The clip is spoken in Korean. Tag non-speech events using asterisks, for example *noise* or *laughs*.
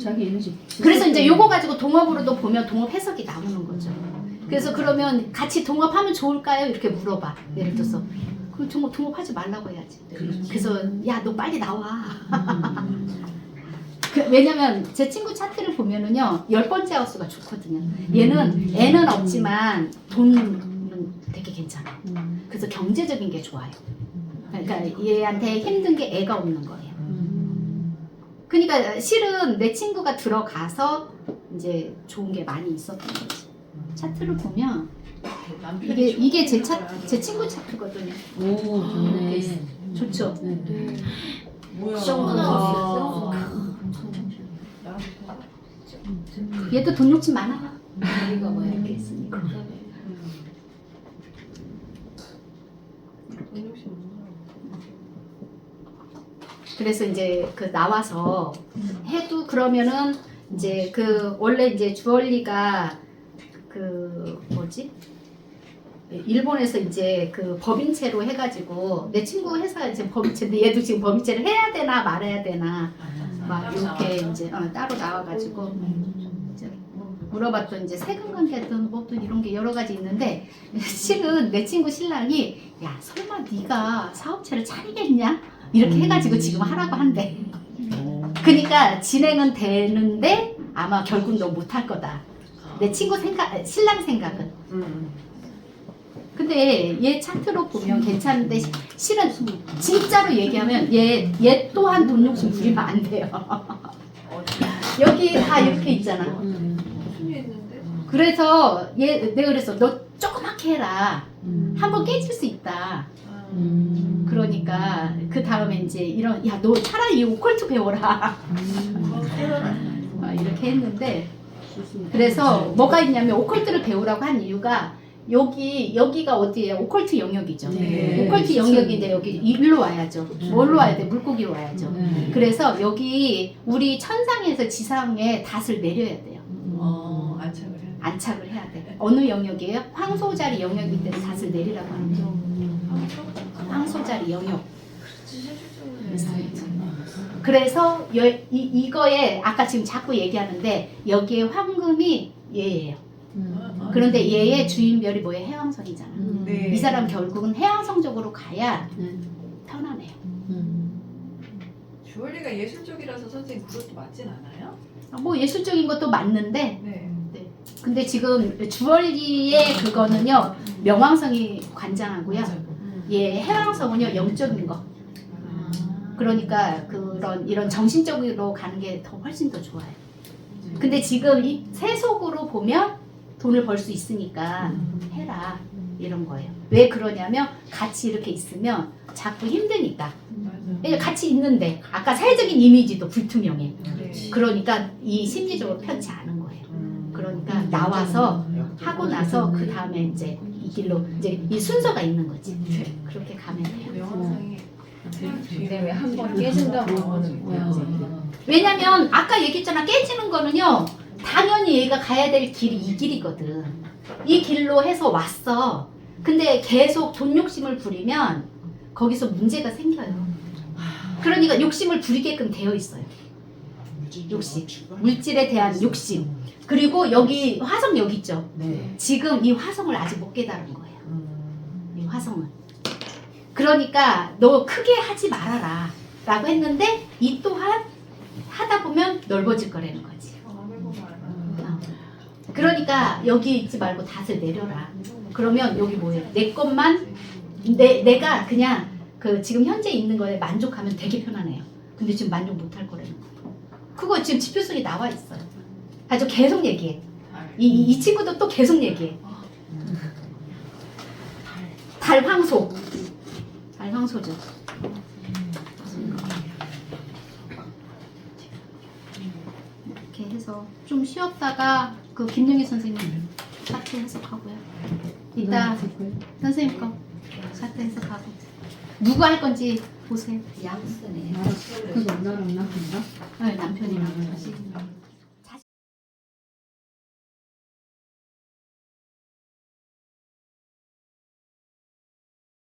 자기 이미지. 그래서 이제 요거 가지고 동업으로도 보면 동업 해석이 나오는 거죠. 그래서 그러면 같이 동업하면 좋을까요? 이렇게 물어봐. 예를 들어서. 그럼 동업, 동업하지 말라고 해야지. 그래서 야 너 빨리 나와. *laughs* 그, 왜냐면 제 친구 차트를 보면은요 열 번째 하우스가 좋거든요. 얘는 애는 없지만 돈은 되게 괜찮아. 음. 그래서 경제적인 게 좋아요. 그러니까 얘한테 힘든 게 애가 없는 거예요. 그러니까 실은 내 친구가 들어가서 이제 좋은 게 많이 있었던 거지. 차트를 보면 이게 이게 제 차, 제 친구 차트거든요. 오, 좋네. 좋죠. 네. 뭐야? 어. 음. 얘도 돈 욕심 많아. 이거 뭐 이렇게 있으니까. 그래서 이제 그 나와서 해도 그러면은 이제 그 원래 이제 주얼리가 그 뭐지? 일본에서 이제 그 법인체로 해가지고 내 친구 회사가 이제 법인체인데 얘도 지금 법인체를 해야 되나 말아야 되나 막 이렇게 이제 어, 따로 나와가지고 이제 물어봤더니 이제 세금 관계든 뭐든 이런 게 여러 가지 있는데 *laughs* 실은 내 친구 신랑이 야 설마 네가 사업체를 차리겠냐 이렇게 해가지고 지금 하라고 한대. 그러니까 진행은 되는데 아마 결국 너 못할 거다. 내 친구 생각, 신랑 생각은. 근데 얘 차트로 보면 괜찮은데 시- 실은 진짜로 얘기하면 얘, 얘 또한 돈 욕심 부리면 안 돼요. *laughs* 여기 다 이렇게 있잖아. 음. 그래서 얘 내가 그래서 너 조그맣게 해라. 음. 한번 깨질 수 있다. 음. 그러니까 그 다음에 이제 이런 야 너 차라리 이 오컬트 배워라. 음. 어, *laughs* 이렇게 했는데 그래서 뭐가 있냐면 오컬트를 배우라고 한 이유가 여기 여기가 어디예요? 오컬트 영역이죠. 네. 오컬트 영역인데 여기 일로 와야죠. 뭘로 와야 돼? 물고기로 와야죠. 네. 그래서 여기 우리 천상에서 지상에 닷을 내려야 돼요. 어, 안착을 해. 안착을 해야 돼. 어느 영역이에요? 황소자리 영역일 때 닷을 내리라고 하는 거 죠. 황소자리 영역. 그래서 여, 이, 이거에 아까 지금 자꾸 얘기하는데 여기에 황금이 얘예요. 음. 그런데 얘의 주인별이 뭐예요? 해왕성이잖아. 음. 네. 이 사람 결국은 해왕성 쪽으로 가야 네. 편안해요. 음. 주얼리가 예술적이라서 선생님 그것도 맞진 않아요? 뭐 예술적인 것도 맞는데 네. 근데 지금 주얼리의 그거는요 명왕성이 관장하고요. 얘 해왕성은요 영적인 거. 그러니까 그런 이런 정신적으로 가는 게 더 훨씬 더 좋아요. 근데 지금 이 세속으로 보면 돈을 벌 수 있으니까 해라 이런 거예요. 왜 그러냐면 같이 이렇게 있으면 자꾸 힘드니까. 같이 있는데 아까 사회적인 이미지도 불투명해. 네. 그러니까 이 심리적으로 편치 않은 거예요. 그러니까 나와서 하고 나서 그 다음에 이제 이 길로 이제 이 순서가 있는 거지. 그렇게 가면 돼요. 명상이 근데 왜 한 번 깨진다고 하는 거야? 왜냐면 아까 얘기했잖아. 깨지는 거는요 당연히 얘가 가야 될 길이 이 길이거든. 이 길로 해서 왔어. 근데 계속 돈 욕심을 부리면 거기서 문제가 생겨요. 그러니까 욕심을 부리게끔 되어 있어요. 욕심. 물질에 대한 욕심 그리고 여기 화성 여기 있죠? 네. 지금 이 화성을 아직 못 깨달은 거예요. 이 화성은. 그러니까 너 크게 하지 말아라 라고 했는데 이 또한 하다 보면 넓어질 거라는 거지. 어. 그러니까 여기 있지 말고 닷을 내려라. 그러면 여기 뭐예요? 내 것만 내, 내가 그냥 그 지금 현재 있는 거에 만족하면 되게 편안해요. 근데 지금 만족 못 할 거라는 거 그거 지금 지표성이 나와 있어요 아주 계속 얘기해. 이, 이, 이 친구도 또 계속 얘기해. 달황소. 달황소죠. 이렇게 해서 좀 쉬었다가 그 김영희 선생님 차트 해석하고요. 이따 선생님. 거 차트 해석하고. 누구 할 건지 보세요. 양쓰네. 그거 나랑 남편이랑? 네, 남편이랑